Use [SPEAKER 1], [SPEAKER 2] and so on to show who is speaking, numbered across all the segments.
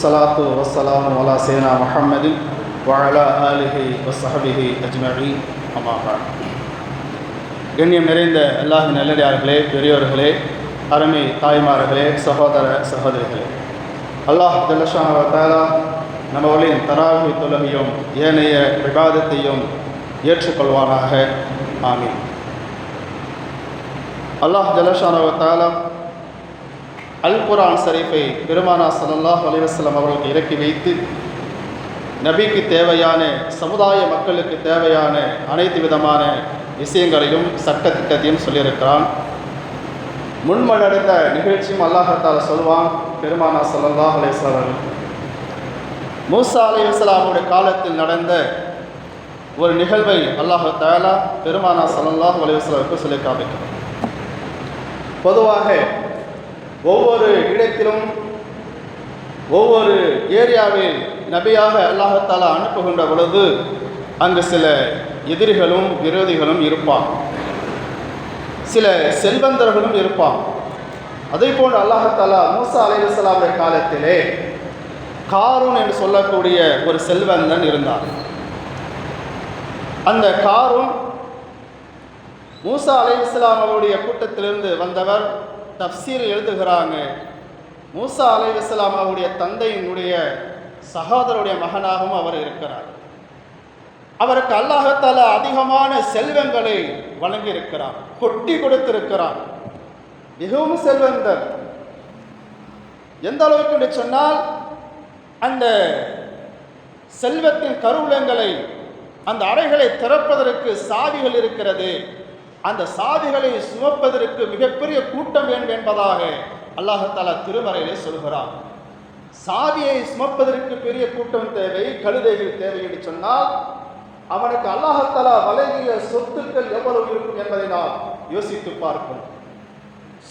[SPEAKER 1] சலாத்து வசலாம் வலா சேனா முஹம்மது வாழா ஆலிஹி வசஹபிஹி அஜ்மஹி அமாபா கண்ணியம் நிறைந்த அல்லாஹ் நல்லடியார்களே பெரியோர்களே அருமை தாய்மார்களே சகோதர சகோதரிகளே. அல்லாஹ் ஜல்லஷானா நம்மளின் தராவி தொழுகையும் ஏனைய விவாதத்தையும் ஏற்றுக்கொள்வானாக. ஆமீன். அல்லாஹ் ஜலஷானவத்தாலா அல் குரான் ஷரீஃபை பெருமானா சல்லாஹ் அலிவசலம் அவர்களுக்கு இறக்கி வைத்து நபிக்கு தேவையான சமுதாய மக்களுக்கு தேவையான அனைத்து விதமான விஷயங்களையும் சட்ட திட்டத்தையும் சொல்லியிருக்கிறான். முன்மடைந்த நிகழ்ச்சியும் அல்லாஹத்தால் சொல்வான் பெருமானா சல்லாஹ் அலைவசல்லம் மூசா அலி இஸ்லாமுடைய காலத்தில் நடந்த ஒரு நிகழ்வை அல்லாஹு தாலா பெருமானா சல்லாஹ் அலைவசலுக்கு சொல்லி காமிக்கிறான். பொதுவாக ஒவ்வொரு இடத்திலும் ஒவ்வொரு ஏரியாவில் நபியாக அல்லாஹாலா அனுப்புகின்ற பொழுது அங்கு சில எதிரிகளும் விரோதிகளும் இருப்பான். சில செல்வந்தர்களும் இருப்பான். அதே போன்று அல்லாஹத்தாலா மூசா அலைவசலாமுடைய காலத்திலே காரூன் என்று சொல்லக்கூடிய ஒரு செல்வந்தன் இருந்தார் அந்த காரூன் மூசா அலை இஸ்லாம் அவருடைய கூட்டத்திலிருந்து வந்தவர் தப்சீர் எழுதுகிறாங்க. மூசா அலை இஸ்லாம் அவருடைய தந்தையினுடைய சகோதரருடைய மகனாகவும் அவர் இருக்கிறார். அவருக்கு அல்லாஹத்தால அதிகமான செல்வங்களை வழங்கியிருக்கிறார் கொட்டி கொடுத்திருக்கிறார் மிகவும் செல்வந்தர். எந்த அளவுக்கு என்று சொன்னால் அந்த செல்வத்தின் கருவூலங்களை அந்த அறைகளை திறப்பதற்கு சாவிகள் இருக்கிறது. அந்த சாதிகளை சுமப்பதற்கு மிகப்பெரிய கூட்டம் வேண்டும் என்பதாக அல்லாஹால திருமறையிலே சொல்கிறார் சாதியை சுமப்பதற்கு பெரிய கூட்டம் தேவை கழுதைகள் தேவை என்று சொன்னால் அவனுக்கு அல்லாஹத்தலா வழங்கிய சொத்துக்கள் எவ்வளவு இருக்கும் என்பதை நாம் யோசித்து பார்ப்போம்.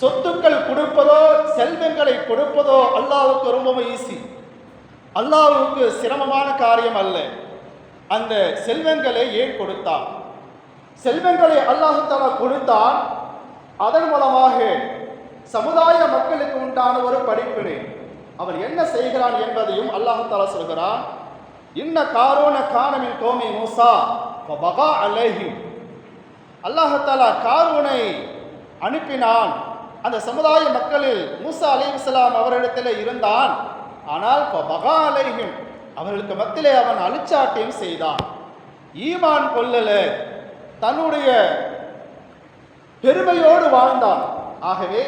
[SPEAKER 1] சொத்துக்கள் கொடுப்பதோ செல்வங்களை கொடுப்பதோ அல்லாவுக்கு ரொம்பவும் ஈஸி அல்லாவுக்கு சிரமமான காரியம் அல்ல. அந்த செல்வங்களை ஏன் கொடுத்தான்? செல்வங்களை அல்லாஹாலா கொடுத்தான். அதன் மூலமாக சமுதாய மக்களுக்கு உண்டான ஒரு படிப்பினை. அவன் என்ன செய்கிறான் என்பதையும் அல்லாஹாலா சொல்கிறான். இன்ன காரோன காணமின் கோமி மூசா பகா அலேஹி அல்லாஹாலா காரூனை அனுப்பினான். அந்த சமுதாய மக்களில் மூசா அலி இஸ்லாம் அவரிடத்தில் இருந்தான். ஆனால் பகா அலைஹிம் அவர்களுக்கு மத்தியிலே அவன் அழிச்சாட்டியம் செய்தான். ஈமான் கொல்லல தன்னுடைய பெருமையோடு வாழ்ந்தான். ஆகவே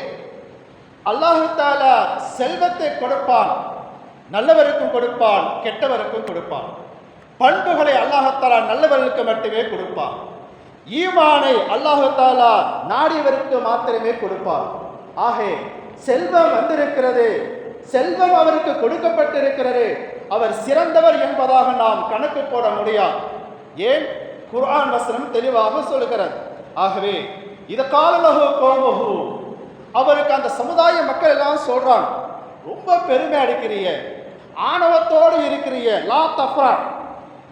[SPEAKER 1] அல்லாஹாலா செல்வத்தை கொடுப்பான் நல்லவருக்கும் கொடுப்பான் கெட்டவருக்கும் கொடுப்பான். பண்புகளை அல்லாஹத்தாலா நல்லவர்களுக்கு மட்டுமே கொடுப்பான். ஈமானை அல்லாஹத்தாலா நாடியவருக்கு மாத்திரமே கொடுப்பான். ஆகே செல்வம் வந்திருக்கிறது. செல்வம் அவருக்கு கொடுக்கப்பட்டிருக்கிறது. அவர் சிறந்தவர் என்பதாக நாம் கணக்கு போட முடியாது. ஏன்? குர்ஆன் வசனம் தெளிவாக சொல்கிறது ஆகவே இத காலலகு கோமகு அவருக்கு அந்த சமுதாய மக்கள் எல்லாம் சொல்றாங்க ரொம்ப பெருமை அடிக்கிறிய ஆணவத்தோடு இருக்கிறிய லா தஃப்ரா.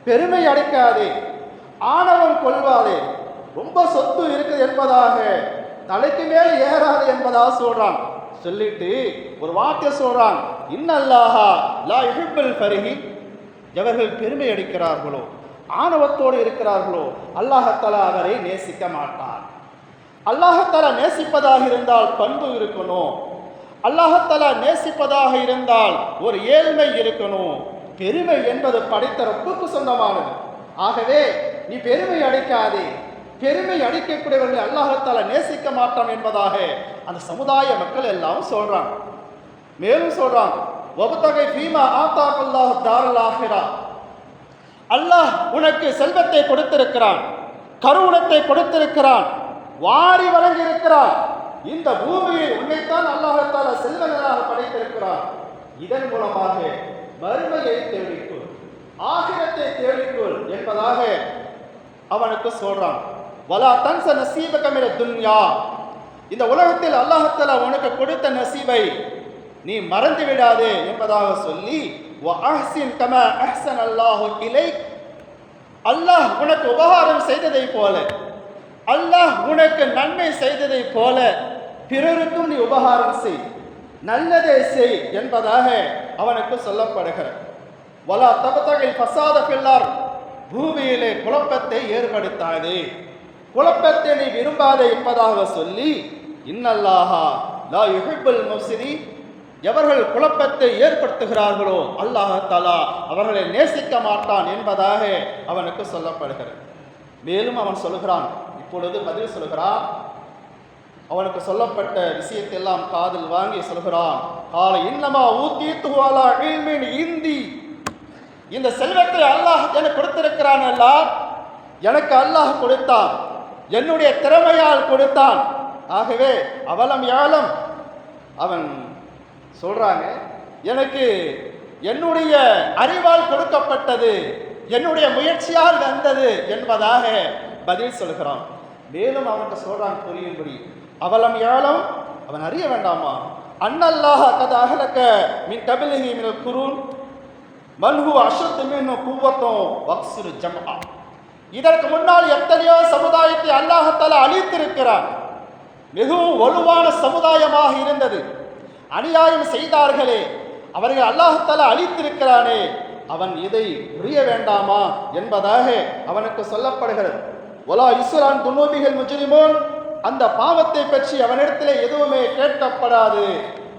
[SPEAKER 1] பெருமை அடிக்காதே. ஆணவம் கொள்வாதே. ரொம்ப சொத்து இருக்குது என்பதாக. தலைக்கு மேல் ஏறாது என்பதாக சொல்றான் சொல்லிட்டு ஒரு வார்த்தை சொல்றான் இன்னல்லாஹா லா யுஹிப்புல் ஃபரிஹி எவர்கள் பெருமை அடிக்கிறார்களோ ஆணவத்தோடு இருக்கிறார்களோ அல்லாஹத்தலா அவரை நேசிக்க மாட்டார் அல்லாஹத்தலா நேசிப்பதாக இருந்தால் பண்பு இருக்கணும். அல்லாஹத்தலா நேசிப்பதாக இருந்தால் ஒரு ஏழ்மை இருக்கணும். பெருமை என்பது படைத்த ரப்புக்கு சொந்தமானது. ஆகவே நீ பெருமை அடைக்காதே. பெருமை அடிக்கக்கூடியவர்களை அல்லாஹத்தால நேசிக்க மாட்டான் என்பதாக அந்த சமுதாய மக்கள் எல்லாம் சொல்றாங்க. மேலும் சொல்றாங்க. ஒபத்தகை பீமா ஆத்தாக் அல்லாஹ் அல்லாஹ் உனக்கு செல்வத்தை கொடுத்திருக்கிறான் கருவுணத்தை கொடுத்திருக்கிறான் வாரி வழங்கியிருக்கிறான். இந்த பூமியை உன்னைத்தான் அல்லாஹத்தால செல்வங்களாக படைத்திருக்கிறான். இதன் மூலமாக மறுமையை தேடிக்கொள் ஆகிரத்தை தேடிக்கொள் என்பதாக அவனுக்கு சொல்றான். வலா தன்ச நசீபகமிட துன்யா. இந்த உலகத்தில் அல்லாஹத்தால உனக்கு கொடுத்த நசீவை நீ மறந்து விடாதே என்பதாக சொல்லி அல்லாஹ் உனக்கு உபகாரம் செய்ததை போல அல்லாஹ் உனக்கு நன்மை செய்ததை போல பிறருக்கும் நீ உபகாரம் செய் நல்லதே செய் என்பதாக அவனுக்கு சொல்லப்படுகிறார் வலா தபத்தகில் பசாத பிள்ளார் பூமியிலே குழப்பத்தை ஏற்படுத்தாதே குழப்பத்தை நீ விரும்பாதே என்பதாக சொல்லி இன்னல்லாஹா லா யுஹிபுல் முஸ்ரி எவர்கள் குழப்பத்தை ஏற்படுத்துகிறார்களோ அல்லாஹ் தலா அவர்களை நேசிக்க மாட்டான் என்பதாக அவனுக்கு சொல்லப்படுகிறது. மேலும் அவன் சொல்கிறான் இப்பொழுது பதில் சொல்கிறான் அவனுக்கு சொல்லப்பட்ட விஷயத்தெல்லாம் காதில் வாங்கி சொல்கிறான் கால இன்னமா ஊத்தி இல்மின் இந்தி. இந்த செல்வத்தை அல்லாஹ் எனக்கு கொடுத்திருக்கிறான் அல்லாஹ் எனக்கு அல்லாஹ் கொடுத்தான். என்னுடைய திறமையால் கொடுத்தான். ஆகவே அவலம் யாழம் அவன் சொல்றாங்க. எனக்கு என்னுடைய அறிவால் கொடுக்கப்பட்டது என்னுடைய முயற்சியால் வந்தது என்பதாக பதில் சொல்கிறான். மேலும் அவன்கிட்ட சொல்றான் புரியும்படி. அவலம் ஏழம் அவன் அறிய வேண்டாமா? அன்னல்லாஹ கத அகலக்க மின் கபிலகி மின் குருன். மன்ஹு அஷத்து மின் குவத்தும் வக்சுரு ஜம்ஆ. இதற்கு முன்னால் எத்தனையோ சமுதாயத்தை அல்லாஹத்தால அழித்திருக்கிறான். மிகவும் வலுவான சமுதாயமாக இருந்தது. அநியாயம் செய்தார்களே. அவர்கள் அல்லாஹத்தால அழித்திருக்கிறானே. அவன் இதை புரிய வேண்டாமா என்பதாக அவனுக்கு சொல்லப்படுகிறது. ஒலா இஸ்ரான் துனூபிகள் முஜ்ரிமோன் அந்த பாவத்தை பற்றி அவனிடத்திலே எதுவுமே கேட்கப்படாது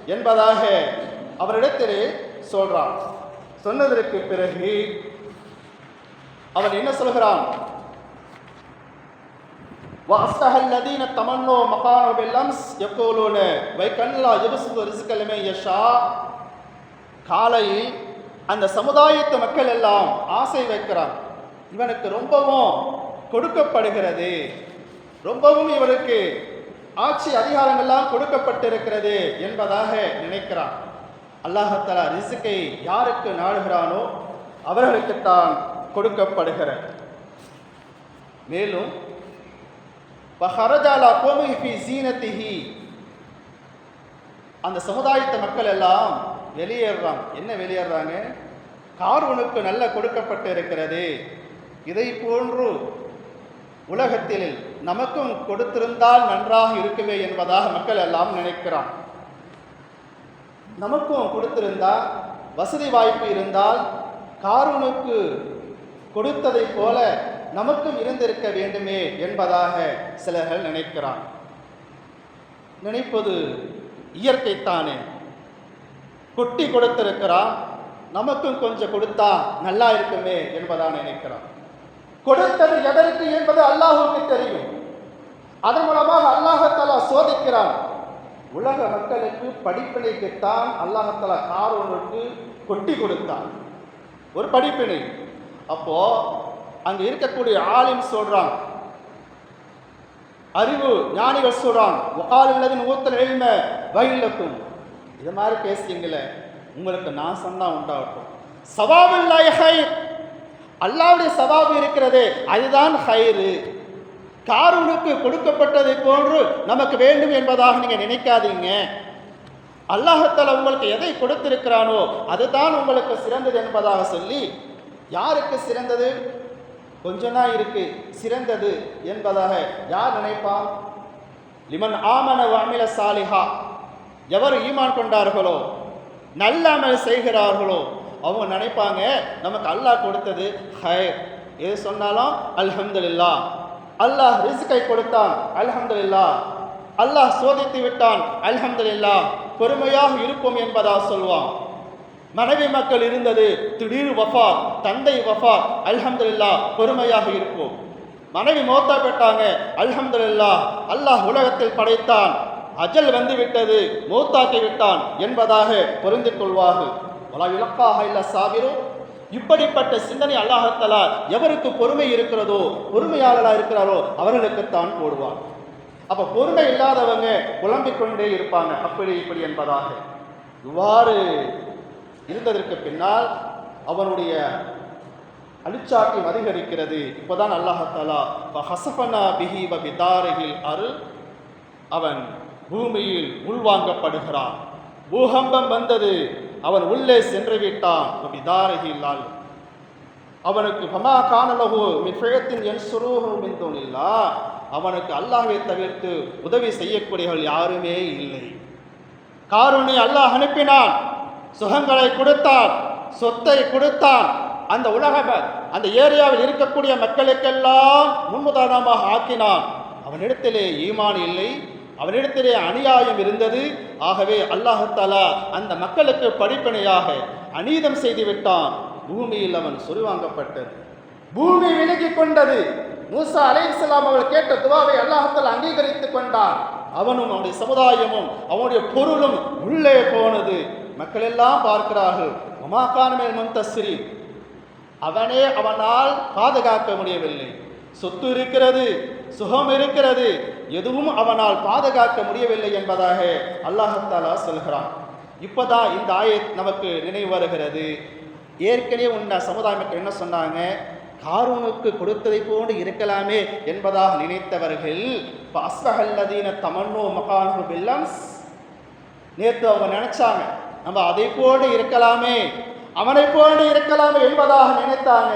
[SPEAKER 1] என்பதாக அவரிடத்திலே சொல்றான். சொன்னதற்கு பிறகு அவன் என்ன சொல்கிறான்? وأصبح الذين تمنوا مقامه بالأمس يقولون ويكن لا يبسط رزق لمن يشاء காலையில் அந்த சமுதாயத்து மக்கள் எல்லாம் ஆசை வைக்கிறான் இவனுக்கு ரொம்பவும் கொடுக்கப்படுகிறது ரொம்பவும் இவனுக்கு ஆட்சி அதிகாரங்கள்லாம் கொடுக்கப்பட்டிருக்கிறது என்பதாக நினைக்கிறான் அல்லாஹத்தலா ரிசுக்கை யாருக்கு நாடுகிறானோ அவர்களுக்குத்தான் கொடுக்கப்படுகிற மேலும் பஹரஜாலா கோமி ஃபி அந்த சமுதாயத்தை மக்கள் எல்லாம் வெளியேறுறாங்க. என்ன வெளியேறாங்க கார்வனுக்கு நல்ல கொடுக்கப்பட்டு இருக்கிறது. இதை போன்று உலகத்தில் நமக்கும் கொடுத்திருந்தால் நன்றாக இருக்குமே என்பதாக மக்கள் எல்லாம் நினைக்கிறான் நமக்கும் கொடுத்திருந்தால் வசதி வாய்ப்பு இருந்தால் காரூனுக்கு கொடுத்ததைப் போல நமக்கும் இருந்திருக்க வேண்டுமே என்பதாக சிலர்கள் நினைக்கிறான். நினைப்பது இயற்கைத்தானே. கொட்டி கொடுத்திருக்கிறான். நமக்கும் கொஞ்சம் கொடுத்தா நல்லா இருக்குமே என்பதாக நினைக்கிறான். கொடுத்தது எதற்கு என்பது அல்லாஹுக்கு தெரியும். அதன் மூலமாக அல்லாஹத்தலா சோதிக்கிறான். உலக மக்களுக்கு படிப்பினைக்குத்தான் அல்லாஹத்தாலா காரோனுக்கு கொட்டி கொடுத்தான். ஒரு படிப்பினை. அப்போ அங்க இருக்கக்கூடிய ஆலிம் சொல்றான். அறிவு ஞானிகள் சொல்றான் ஒகால் இல்லதின் ஊத்தல் எழும வயலுக்கும் இது மாதிரி பேசுறீங்களே உங்களுக்கு நாசம் தான் உண்டாகட்டும். சவாபில்லாய் ஹைர். அல்லாவுடைய சவாபு இருக்கிறதே அதுதான் ஹைரு. காரூனுக்கு கொடுக்கப்பட்டதை போன்று நமக்கு வேண்டும் என்பதாக நீங்க நினைக்காதீங்க. அல்லாஹத்தால் உங்களுக்கு எதை கொடுத்திருக்கிறானோ அதுதான் உங்களுக்கு சிறந்தது என்பதாக சொல்லி யாருக்கு சிறந்தது? கொஞ்சனா இருக்கு சிறந்தது என்பதாக யார் நினைப்பான் லிமன் ஆமன வாமில சாலிஹா. எவர் ஈமான் கொண்டார்களோ நல்ல அமல் செய்கிறார்களோ அவங்க நினைப்பாங்க நமக்கு அல்லாஹ் கொடுத்தது ஹயர் எது சொன்னாலும் அல்ஹம்துல்லா அல்லாஹ் ரிசுக்கை கொடுத்தான் அல்ஹம்துல்லா அல்லாஹ் சோதித்து விட்டான் அல்ஹம்துல்லா பொறுமையாக இருப்போம் என்பதாக சொல்வான். மனைவி மக்கள் இருந்தது திடீர் வஃபா தந்தை வஃபா அல்ஹம்துல்லா பொறுமையாக இருப்போம். மனைவி மோத்தா பெற்றாங்க அல்ஹம்துல்லா அல்லாஹ் உலகத்தில் படைத்தான். அஜல் வந்து விட்டது மௌத்தாக்கி விட்டான் என்பதாக பொருந்து கொள்வார்கள். வலா இலக்காக இல்ல சாபிரும் இப்படிப்பட்ட சிந்தனை அல்லாஹத்தலா எவருக்கு பொறுமை இருக்கிறதோ பொறுமையாளராக இருக்கிறாரோ அவர்களுக்குத்தான் போடுவார் அப்போ பொறுமை இல்லாதவங்க குழம்பிக் கொண்டே இருப்பாங்க அப்படி இப்படி என்பதாக. இவ்வாறு இருந்ததற்கு பின்னால் அவனுடைய அழிச்சாட்டியம் அதிகரிக்கிறது இப்போதான் அல்லாஹாலா ஹசஃபனா பிஹி பிதாரிகில் அருள் அவன் பூமியில் உள்வாங்கப்படுகிறான். பூகம்பம் வந்தது. அவன் உள்ளே சென்று விட்டான். பிதாரிகில்லால் அவனுக்கு ஃபமா காணலகு மிஃபயத்தின் என் சுரூகம் மின் அவனுக்கு அல்லாஹை தவிர்த்து உதவி செய்யக்கூடியவர்கள் யாருமே இல்லை. காரூனை அல்லாஹ் அனுப்பினான். சுகங்களை கொடுத்தான் சொத்தை கொடுத்தான். அந்த உலக அந்த ஏரியாவில் இருக்கக்கூடிய மக்களுக்கெல்லாம் முன்முதாரணமாக ஆக்கினான். அவனிடத்திலே ஈமான் இல்லை அவனிடத்திலே அநியாயம் இருந்தது. ஆகவே அல்லாஹாலா அந்த மக்களுக்கு படிப்பனையாக அநீதம் செய்து விட்டான். பூமியில் அவன் சொருவாங்கப்பட்டது. பூமி விலகிக் கொண்டது. மூசா அலை இஸ்லாம் அவள் கேட்ட துவாவை அல்லாஹத்தால் அங்கீகரித்துக் கொண்டான். அவனும் அவனுடைய சமுதாயமும் அவனுடைய பொருளும் உள்ளே போனது. மக்கள் எல்லாம் பார்க்கிறார்கள் உமாக்கான மேல் அவனே அவனால் பாதுகாக்க முடியவில்லை. சொத்து இருக்கிறது சுகம் இருக்கிறது எதுவும் அவனால் பாதுகாக்க முடியவில்லை என்பதாக அல்லாஹத்தாலா சொல்கிறான். இப்போதான் இந்த ஆயத் நமக்கு நினைவு வருகிறது. ஏற்கனவே உன்ன சமுதாய மக்கள் என்ன சொன்னாங்க? காரூனுக்கு கொடுத்ததை போன்று இருக்கலாமே என்பதாக நினைத்தவர்கள் இப்போ அஸ்வஹல்லதீன தமன்னோ மகானு பில்லம்ஸ் நேற்று அவங்க நினைச்சாங்க நம்ம அதை போல இருக்கலாமே. அவனை போல இருக்கலாமே என்பதாக நினைத்தாங்க.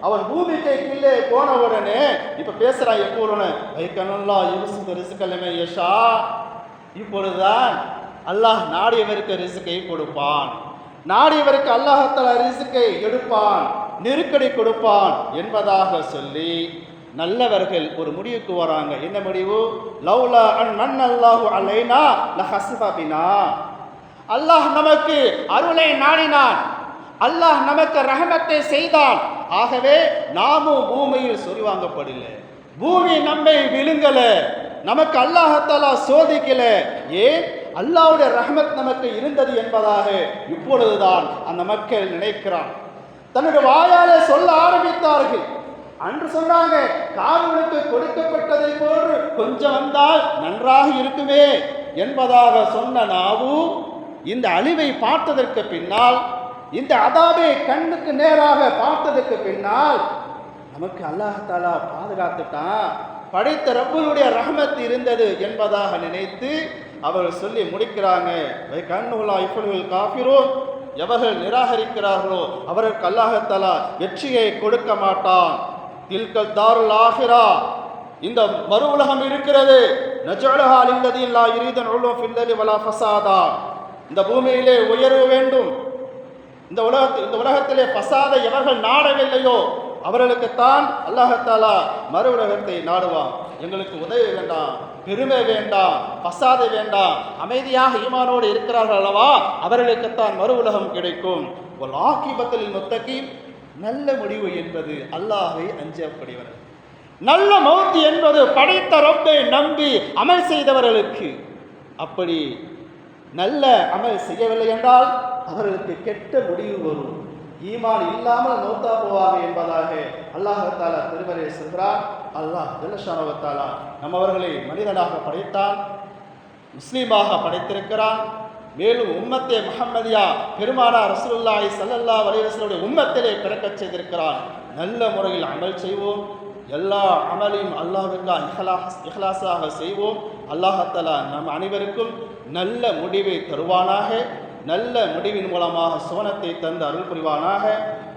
[SPEAKER 1] அவன் பூமிக்கு கீழே போன உடனே இப்ப பேசுறான் எப்போதுன்னு வைக்கணும்லா யூசுப் ரிசுக்கல்லமே யஷா. இப்பொழுதுதான் அல்லாஹ் நாடியவருக்கு ரிசுக்கை கொடுப்பான். நாடியவருக்கு அல்லாஹத்தல ரிசுக்கை எடுப்பான். நெருக்கடி கொடுப்பான் என்பதாக சொல்லி நல்லவர்கள் ஒரு முடிவுக்கு வராங்க. என்ன முடிவு? லவ்லா அன் நன் அல்லாஹு அலைனா லஹஸ்ஃப பினா. அல்லாஹ் நமக்கு அருளை நாடினான். அல்லாஹ் நமக்கு ரஹமத்தை செய்தான். ஆகவே நாமும் பூமியில் சொரிவாங்கப்படல பூமி நம்மை விழுங்கல. நமக்கு அல்லாஹத்தாலா சோதிக்கல. ஏன்? அல்லாவுடைய ரஹமத் நமக்கு இருந்தது என்பதாக இப்பொழுதுதான் அந்த மக்கள் நினைக்கிறான். தன்னுடைய வாயால சொல்ல ஆரம்பித்தார்கள். அன்று சொன்னாங்க காவலுக்கு கொடுக்கப்பட்டதை போன்று கொஞ்சம் வந்தால் நன்றாக இருக்குமே என்பதாக சொன்ன நாவும் இந்த அழிவை பார்த்ததற்கு பின்னால் இந்த அதாபை கண்ணுக்கு நேராக பார்த்ததற்கு பின்னால் நமக்கு அல்லாஹாலா பாதுகாத்துட்டான். படைத்த ரப்பனுடைய ரஹமத் இருந்தது என்பதாக நினைத்து அவர்கள் சொல்லி முடிக்கிறாங்க. "வை கண்ணுலா இப்பொழுது காஃபிரோ எவர்கள் நிராகரிக்கிறார்களோ அவருக்கு அல்லாஹத்தாலா வெற்றியை கொடுக்க மாட்டான். தில்கல் தாருல் ஆஹிரா. இந்த மறு உலகம் இருக்கிறது. நஜலஹா லில்லதி இல்லா யுரீதன் உள்ளோ ஃபில்லலி வலா ஃபசாதா. இந்த பூமியிலே உயர்வு வேண்டும். இந்த உலகத்தில் இந்த உலகத்திலே பசாத எவர்கள் நாடவில்லையோ அவர்களுக்குத்தான் அல்லாஹத்தாலா மறு உலகத்தை நாடுவான். எங்களுக்கு உதவி வேண்டாம் பெருமை வேண்டாம் பசாதை வேண்டாம் அமைதியாக ஈமானோடு இருக்கிறார்கள் அல்லவா? அவர்களுக்குத்தான் மறு உலகம் கிடைக்கும். ஒரு ஆக்கிபத்தில் முத்தகி நல்ல முடிவு என்பது அல்லாஹை அஞ்சக்கூடியவர்கள் நல்ல மௌத்து என்பது படைத்த ரொப்பை நம்பி அமல் செய்தவர்களுக்கு அப்படி நல்ல அமல் செய்யவில்லை என்றால் அவர்களுக்கு கெட்ட முடிவு வரும். ஈமான் இல்லாமல் மௌத்தா போவாங்க என்பதாக அல்லாஹாலா திருமறை சென்றார் அல்லாஹ் ஜல்லஷானவத்தாலா நம்மவர்களை மனிதனாக படைத்தான் முஸ்லீமாக படைத்திருக்கிறான். மேலும் உம்மத்தே முகம்மதியா பெருமானா ரசூல்லாய் சல்லல்லா அலைஹி உம்மத்திலே பிறக்கச் செய்திருக்கிறான் நல்ல முறையில் அமல் செய்வோம். எல்லா அமலையும் அல்லாஹ்வுக்காக இஹலாஸ் இஹ்லாஸாக செய்வோம். அல்லாஹத்தலா நம் அனைவருக்கும் நல்ல முடிவை தருவானாக. நல்ல முடிவின் மூலமாக சுவனத்தை தந்து அருள் புரிவானாக.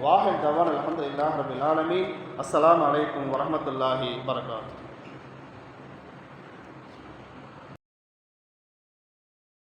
[SPEAKER 1] வாஹல் அலமது இல்லாஹ் ரபில் ஆலமி அஸ்லாம் வலைக்கம் வரமத்துல்லாஹி வரகாத்து